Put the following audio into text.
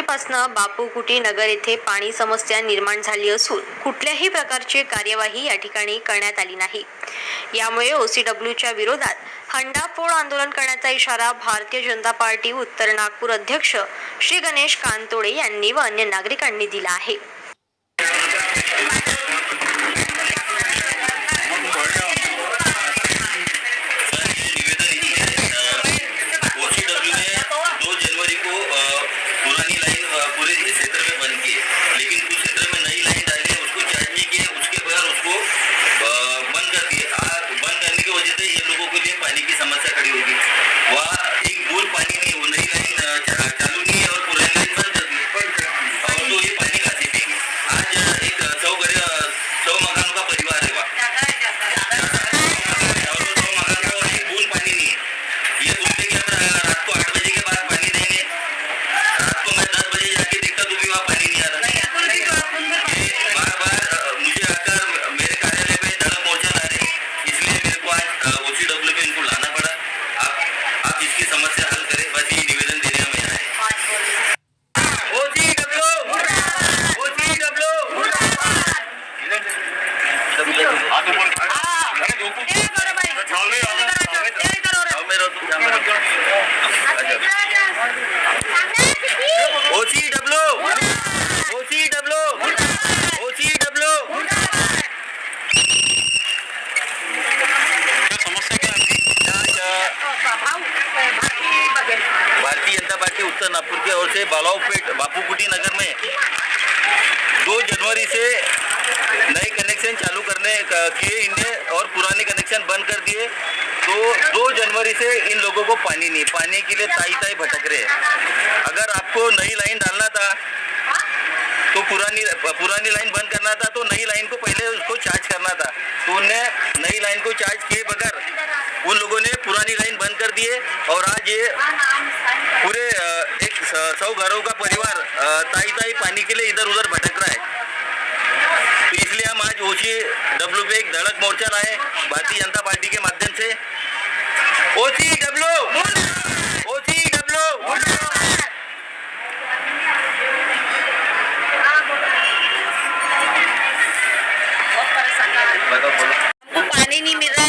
तारखेपासून बापूकुटी नगर येथे पाणी समस्या निर्माण झाली असून कुठल्याही प्रकारची कार्यवाही या ठिकाणी करण्यात आली नाही. यामुळे ओसीडब्ल्यूच्या विरोधात हंडाफोड आंदोलन करण्याचा इशारा भारतीय जनता पार्टी उत्तर नागपूर अध्यक्ष श्री गणेश कानतोडे यांनी व अन्य नागरिकांनी दिला आहे. पुरानी लाइन पूरे क्षेत्र में बंद की लेकिन कुछ भारतीय जनता पार्टी उत्तर नागपुर की ओर से बालाऊपेट बापूकुटी नगर में दो जनवरी से नए कनेक्शन चालू करने का- किए इनने और पुराने कनेक्शन बंद कर दिए। तो दो जनवरी से इन लोगों को पानी नहीं, पानी के लिए ताई ताई भटक रहे। अगर आपको नई लाइन डालना था तो पुरानी पुरानी लाइन बंद करना था तो नई लाइन को पहले उसको चार्ज करना था। तो उनने नई लाइन को चार्ज किए बगैर उन लोगों ने पुरानी लाइन बंद कर दिए और आज ये पूरे एक सौ घरों का परिवार ताई ताई पानी के लिए इधर उधर भटक रहा है। कोची डब्ल्यू पे एक धड़क मोर्चा लाए भारतीय जनता पार्टी के माध्यम से। ओसी डब्ल्यू ओसी डब्ल्यू पानी नहीं मिल रहा